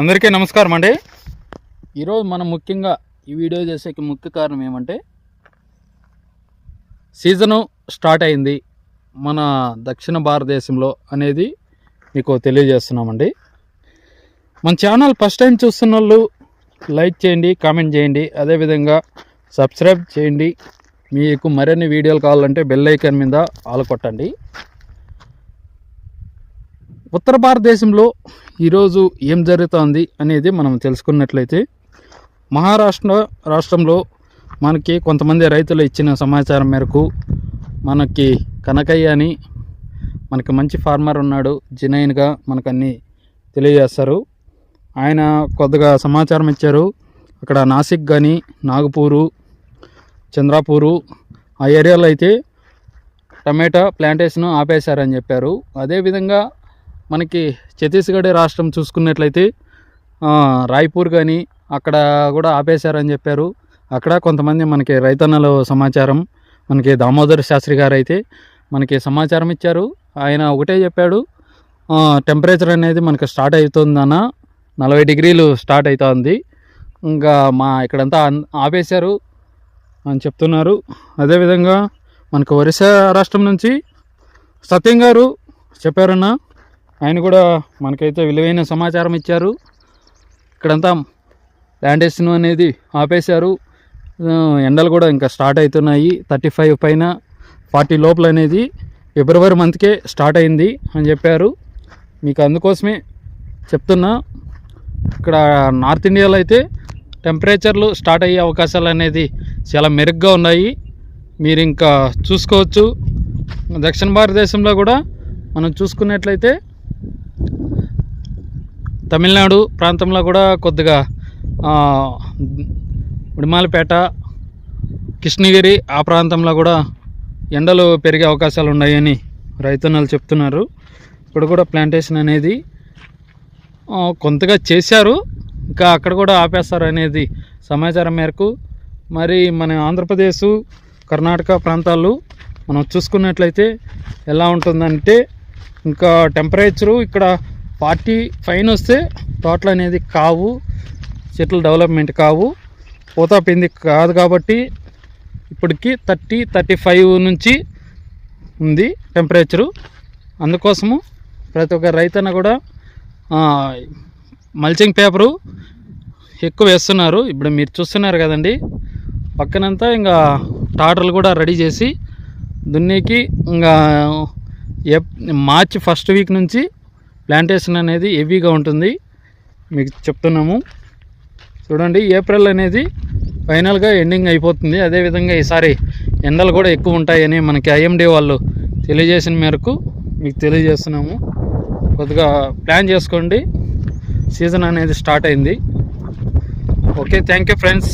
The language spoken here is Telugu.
అందరికీ నమస్కారం అండి. ఈరోజు మనం ముఖ్యంగా ఈ వీడియో చేసేకి ముఖ్య కారణం ఏమంటే సీజను స్టార్ట్ అయింది మన దక్షిణ భారతదేశంలో అనేది మీకు తెలియజేస్తున్నామండి. మన ఛానల్ ఫస్ట్ టైం చూస్తున్న వాళ్ళు లైక్ చేయండి కామెంట్ చేయండి అదేవిధంగా సబ్స్క్రైబ్ చేయండి. మీకు మరిన్ని వీడియోలు కావాలంటే బెల్ ఐకాన్ మీద ఆలు కొట్టండి. ఉత్తర భారతదేశంలో ఈరోజు ఏం జరుగుతోంది అనేది మనం తెలుసుకున్నట్లయితే మహారాష్ట్ర రాష్ట్రంలో మనకి కొంతమంది రైతులు ఇచ్చిన సమాచారం మేరకు మనకి కనకయ్య అని మనకి మంచి ఫార్మర్ ఉన్నాడు జినైన్గా మనకు అన్నీ తెలియజేస్తారు. ఆయన కొద్దిగా సమాచారం ఇచ్చారు. అక్కడ నాసిక్ కానీ నాగపూరు చంద్రాపూరు ఆ ఏరియాలో అయితే టమాటా ప్లాంటేషన్ ఆపేశారని చెప్పారు. అదేవిధంగా మనకి ఛత్తీస్గఢ్ రాష్ట్రం చూసుకున్నట్లయితే రాయ్పూర్ కానీ అక్కడ కూడా ఆపేశారని చెప్పారు. అక్కడ కొంతమంది మనకి రైతన్నల సమాచారం మనకి దామోదర్ శాస్త్రి గారు అయితే మనకి సమాచారం ఇచ్చారు. ఆయన ఒకటే చెప్పాడు టెంపరేచర్ అనేది మనకి స్టార్ట్ అవుతుందన్న నలభై డిగ్రీలు స్టార్ట్ అవుతుంది. ఇంకా మా ఇక్కడంతా ఆపేశారు అని చెప్తున్నారు. అదేవిధంగా మనకు ఒరిస్సా రాష్ట్రం నుంచి సత్యం గారు చెప్పారన్నా ఆయన కూడా మనకైతే విలువైన సమాచారం ఇచ్చారు. ఇక్కడంతా ల్యాండేషన్ అనేది ఆపేశారు. ఎండలు కూడా ఇంకా స్టార్ట్ అవుతున్నాయి. థర్టీ ఫైవ్ పైన ఫార్టీ లోపల అనేది ఫిబ్రవరి మంత్కే స్టార్ట్ అయింది అని చెప్పారు. మీకు అందుకోసమే చెప్తున్నా ఇక్కడ నార్త్ ఇండియాలో అయితే టెంపరేచర్లు స్టార్ట్ అయ్యే అవకాశాలు అనేది చాలా మెరుగ్గా ఉన్నాయి. మీరు ఇంకా చూసుకోవచ్చు. దక్షిణ భారతదేశంలో కూడా మనం చూసుకున్నట్లయితే తమిళనాడు ప్రాంతంలో కూడా కొద్దిగా ఉడిమాలపేట కృష్ణగిరి ఆ ప్రాంతంలో కూడా ఎండలు పెరిగే అవకాశాలు ఉన్నాయని రైతన్నలు చెప్తున్నారు. ఇప్పుడు కూడా ప్లాంటేషన్ అనేది కొంతగా చేశారు. ఇంకా అక్కడ కూడా ఆపేస్తారు అనేది సమాచారం మేరకు. మరి మన ఆంధ్రప్రదేశ్ కర్ణాటక ప్రాంతాలు మనం చూసుకున్నట్లయితే ఎలా ఉంటుందంటే ఇంకా టెంపరేచరు ఇక్కడ ఫార్టీ ఫైన్ వస్తే తోటలు అనేది కావు చెట్లు డెవలప్మెంట్ కావు. పోతా పింది కాదు కాబట్టి ఇప్పటికి థర్టీ థర్టీ ఫైవ్ నుంచి ఉంది టెంపరేచరు. అందుకోసము ప్రతి ఒక్క రైతన్న కూడా మల్చింగ్ పేపరు ఎక్కువ వేస్తున్నారు. ఇప్పుడు మీరు చూస్తున్నారు కదండి. పక్కనంతా ఇంకా టాటర్లు కూడా రెడీ చేసి దున్నేకి ఇంకా మార్చి ఫస్ట్ వీక్ నుంచి ప్లాంటేషన్ అనేది హెవీగా ఉంటుంది. మీకు చెప్తున్నాము. చూడండి ఏప్రిల్ అనేది ఫైనల్గా ఎండింగ్ అయిపోతుంది. అదేవిధంగా ఈసారి ఎండలు కూడా ఎక్కువ ఉంటాయని మనకి ఐఎండి వాళ్ళు తెలియజేసిన మేరకు మీకు తెలియజేస్తున్నాము. కొద్దిగా ప్లాన్ చేసుకోండి. సీజన్ అనేది స్టార్ట్ అయింది. Okay thank you friends